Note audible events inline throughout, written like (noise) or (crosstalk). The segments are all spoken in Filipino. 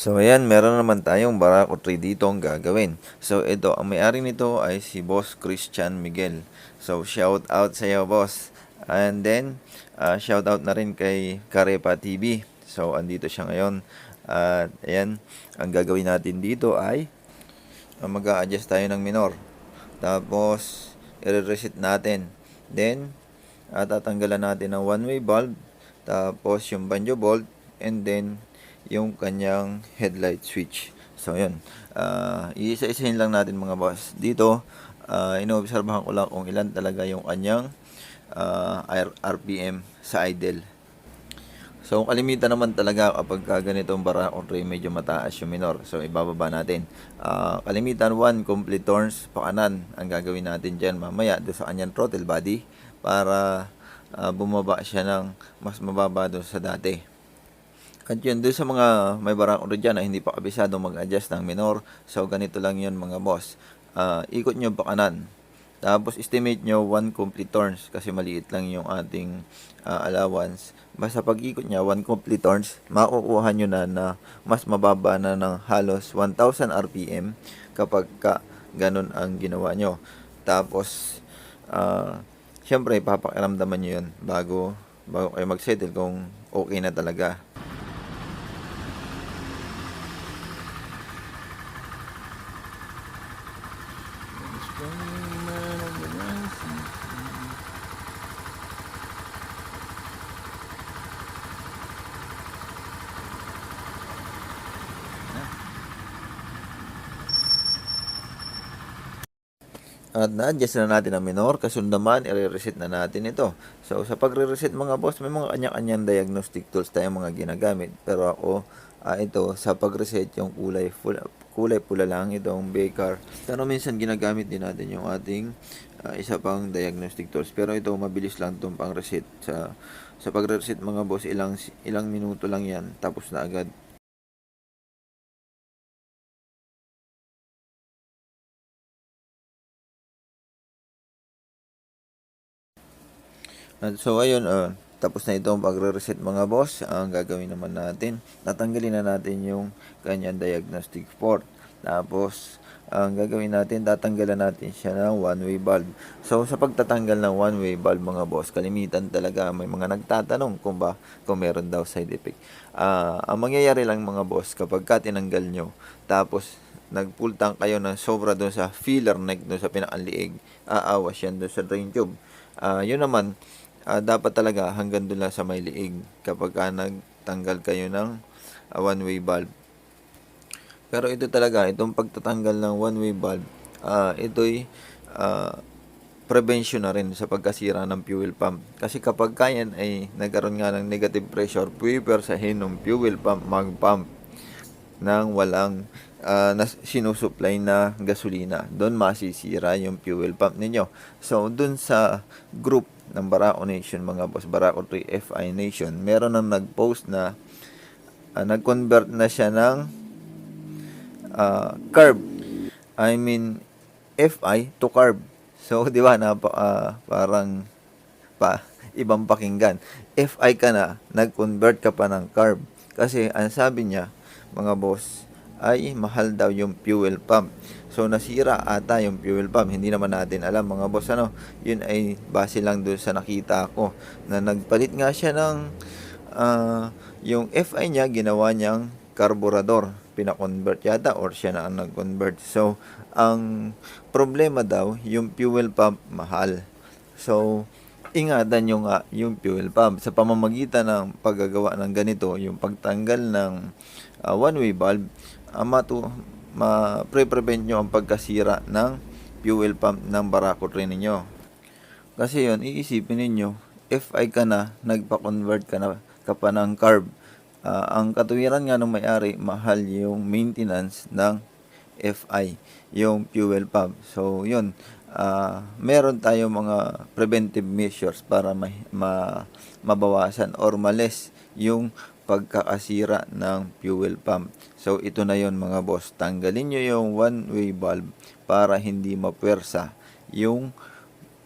So ayan, meron naman tayong Barako 3 dito ang gagawin. So ito, ang may-ari nito ay si Boss Christian Miguel. So shout out sa iyo, boss. And then, uh, shout out na rin kay Karepa TV. So andito siya ngayon. At ayan, ang gagawin natin dito ay uh, mag adjust tayo ng minor. Tapos, i-reset natin. Then, uh, tatanggalan natin ng one-way bulb. Tapos, yung banjo bolt. And then, yung kanyang headlight switch. So, yun. Uh, iisa-isahin lang natin mga boss. Dito, uh, inoobserbahan ko lang kung ilan talaga yung kanyang uh, RPM sa idle. So, kalimitan naman talaga kapag ka ganitong bara or tray, medyo mataas yung minor. So, ibababa natin. Uh, kalimitan 1, complete turns, pakanan. Ang gagawin natin dyan mamaya doon sa kanyang throttle body para uh, bumaba siya ng mas mababa doon sa dati. At yun, doon sa mga may barang oro dyan na hindi pa kabisado mag-adjust ng minor. So, ganito lang yun mga boss. Uh, ikot nyo pa kanan. Tapos, estimate nyo 1 complete turns kasi maliit lang yung ating uh, allowance. Basta pag ikot niya 1 complete turns, makukuha nyo na na mas mababa na ng halos 1,000 RPM kapag ka ganun ang ginawa nyo. Tapos, uh, syempre, papakiramdaman nyo yun bago, bago kayo mag-settle kung okay na talaga. At na-adjust na natin ang minor, kasunod naman, i-reset na natin ito. So, sa pagre-reset mga boss, may mga kanya-kanyang diagnostic tools tayong mga ginagamit. Pero ako, uh, ito, sa pag-reset, yung kulay, full, kulay pula lang itong Baker. Pero minsan ginagamit din natin yung ating uh, isa pang diagnostic tools. Pero ito, mabilis lang itong pang-reset. Sa, sa pag-reset mga boss, ilang, ilang minuto lang yan, tapos na agad. So ayun, uh, tapos na itong pagre-reset mga boss. Ang gagawin naman natin, tatanggalin na natin yung kanyang diagnostic port. Tapos, ang gagawin natin, tatanggalan natin siya ng one-way valve. So, sa pagtatanggal ng one-way valve mga boss, kalimitan talaga may mga nagtatanong kung ba kung meron daw side effect. Uh, ang mangyayari lang mga boss, kapag ka tinanggal nyo, tapos nag-pull tank kayo ng sobra doon sa filler neck doon sa pinakanliig, aawas yan doon sa drain tube. Uh, yun naman, uh, dapat talaga hanggang doon lang sa may liig kapag ka nagtanggal kayo ng uh, one-way valve. Pero ito talaga, itong pagtatanggal ng one-way valve, uh, ito'y uh, prevention na rin sa pagkasira ng fuel pump. Kasi kapag kayan ay nagkaroon nga ng negative pressure, pwipersahin ng fuel pump mag-pump ng walang uh, na sinusupply na gasolina. Doon masisira yung fuel pump ninyo. So, doon sa group ng Barako Nation, mga boss, Barako 3 FI Nation, meron nang nag-post na uh, nag-convert na siya ng uh, carb. I mean, FI to carb. So, (laughs) di ba, na uh, parang pa, ibang pakinggan. FI ka na, nag-convert ka pa ng carb. Kasi, ang sabi niya, mga boss, ay mahal daw yung fuel pump. So nasira ata yung fuel pump. Hindi naman natin alam mga boss ano. Yun ay base lang doon sa nakita ko na nagpalit nga siya ng uh, yung FI niya ginawa niyang carburetor. Pina-convert yata or siya na ang nag-convert. So ang problema daw yung fuel pump mahal. So ingatan nyo nga yung fuel pump sa pamamagitan ng paggagawa ng ganito, yung pagtanggal ng uh, one-way valve, uh, matu ma-prevent nyo ang pagkasira ng fuel pump ng Barako train ninyo. Kasi yon iisipin ninyo, FI ka na, nagpa-convert ka na ka pa ng carb. Uh, ang katuwiran nga ng may-ari, mahal yung maintenance ng FI, yung fuel pump. So, yun, uh, meron tayo mga preventive measures para ma, ma, mabawasan or males yung pagkakasira ng fuel pump. So ito na yon mga boss. Tanggalin nyo yung one-way valve para hindi mapwersa yung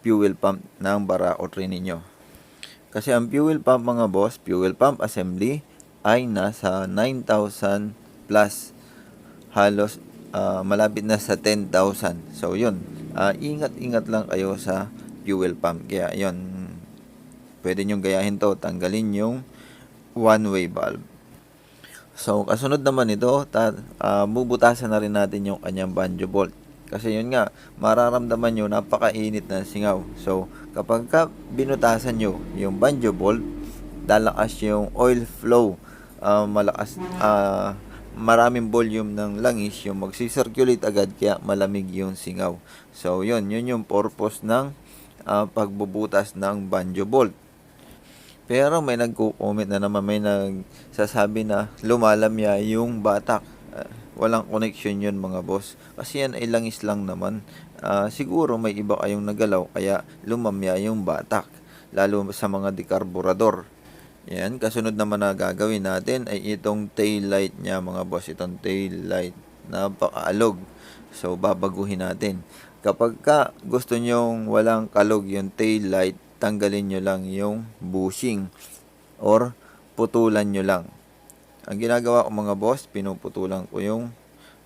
fuel pump ng Barako train ninyo. Kasi ang fuel pump mga boss, fuel pump assembly ay nasa 9,000 plus halos ah, malapit na sa 10,000. So yun, Ah, ingat-ingat lang kayo sa fuel pump. Kaya yun, pwede nyo gayahin to, tanggalin yung one-way valve. So, kasunod naman ito, ah, bubutasan na rin natin yung kanyang banjo bolt. Kasi yun nga, mararamdaman nyo napakainit ng singaw. So, kapag ka binutasan nyo yung banjo bolt, lalakas yung oil flow. Ah, malakas, ah, maraming volume ng langis yung magsisirculate agad kaya malamig yung singaw. So, yun, yun yung purpose ng ah, pagbubutas ng banjo bolt. Pero may nagko-comment na naman, may nagsasabi na lumalamya yung batak. Ah, walang connection yun mga boss. Kasi yan ay langis lang naman. Ah, siguro may iba kayong nagalaw kaya lumamya yung batak. Lalo sa mga dekarburador. Yan, kasunod naman na gagawin natin ay itong tail light niya mga boss. Itong tail light. Napakaalog. So, babaguhin natin. Kapag ka gusto nyong walang kalog yung tail light, tanggalin nyo lang yung bushing or putulan nyo lang. Ang ginagawa ko mga boss, pinuputulan ko yung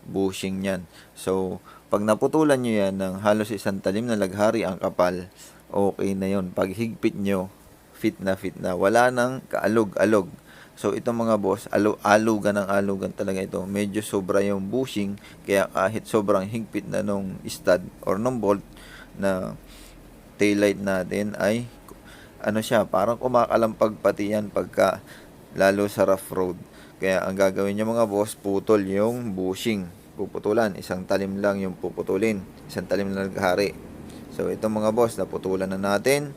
bushing niyan. So, pag naputulan nyo yan ng halos isang talim na laghari ang kapal, okay na yon Pag higpit nyo, fit na fit na. Wala nang kaalog-alog. So, itong mga boss, alo alugan ng alugan talaga ito. Medyo sobra yung bushing, kaya kahit sobrang higpit na nung stud or nung bolt na taillight natin ay ano siya, parang kumakalampag pati yan pagka lalo sa rough road. Kaya ang gagawin nyo mga boss, putol yung bushing. Puputulan, isang talim lang yung puputulin. Isang talim na naghari. So itong mga boss, naputulan na natin.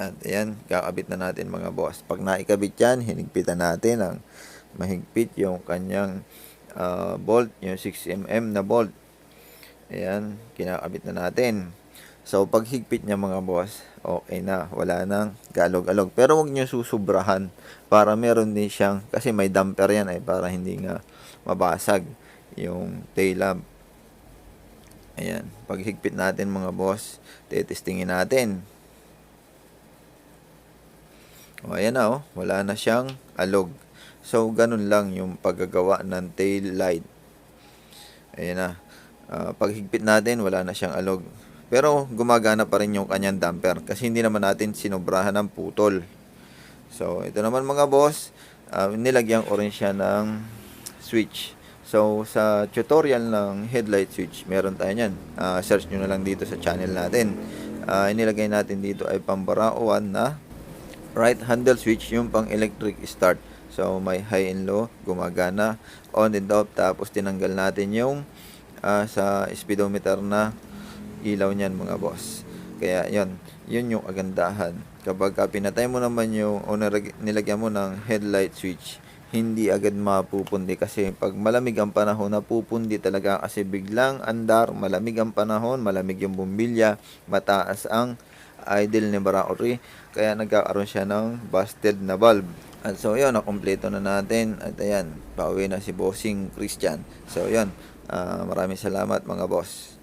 At ayan, kakabit na natin mga boss. Pag naikabit yan, hinigpitan natin ang mahigpit yung kanyang ah, bolt, yung 6mm na bolt. Ayan, kinakabit na natin. So, pag higpit niya mga boss, okay na. Wala nang galog-alog. Pero huwag niyo susubrahan para meron din siyang, kasi may damper yan ay para hindi nga mabasag yung tail lamp. Ayan, pag higpit natin mga boss, tetestingin natin. O, ayan na oh, wala na siyang alog. So, ganun lang yung paggagawa ng tail light. Ayan na. Ah, pag higpit natin, wala na siyang alog. Pero gumagana pa rin yung kanyang damper kasi hindi naman natin sinobrahan ng putol. So, ito naman mga boss, ah, nilagyan ko rin siya ng switch. So, sa tutorial ng headlight switch, meron tayo niyan. Ah, search nyo na lang dito sa channel natin. Ah, inilagay natin dito ay pambara 1 na right handle switch yung pang electric start. So, may high and low, gumagana, on and off, tapos tinanggal natin yung ah, sa speedometer na ilaw niyan mga boss. Kaya yon yun yung agandahan. Kapag ka pinatay mo naman yung o nilagyan mo ng headlight switch, hindi agad mapupundi kasi pag malamig ang panahon, napupundi talaga kasi biglang andar, malamig ang panahon, malamig yung bumbilya, mataas ang idle ni Baracori, kaya nagkakaroon siya ng busted na valve. At so yun, nakompleto na natin. At ayan, pauwi na si Bossing Christian. So yun, ah, maraming salamat mga boss.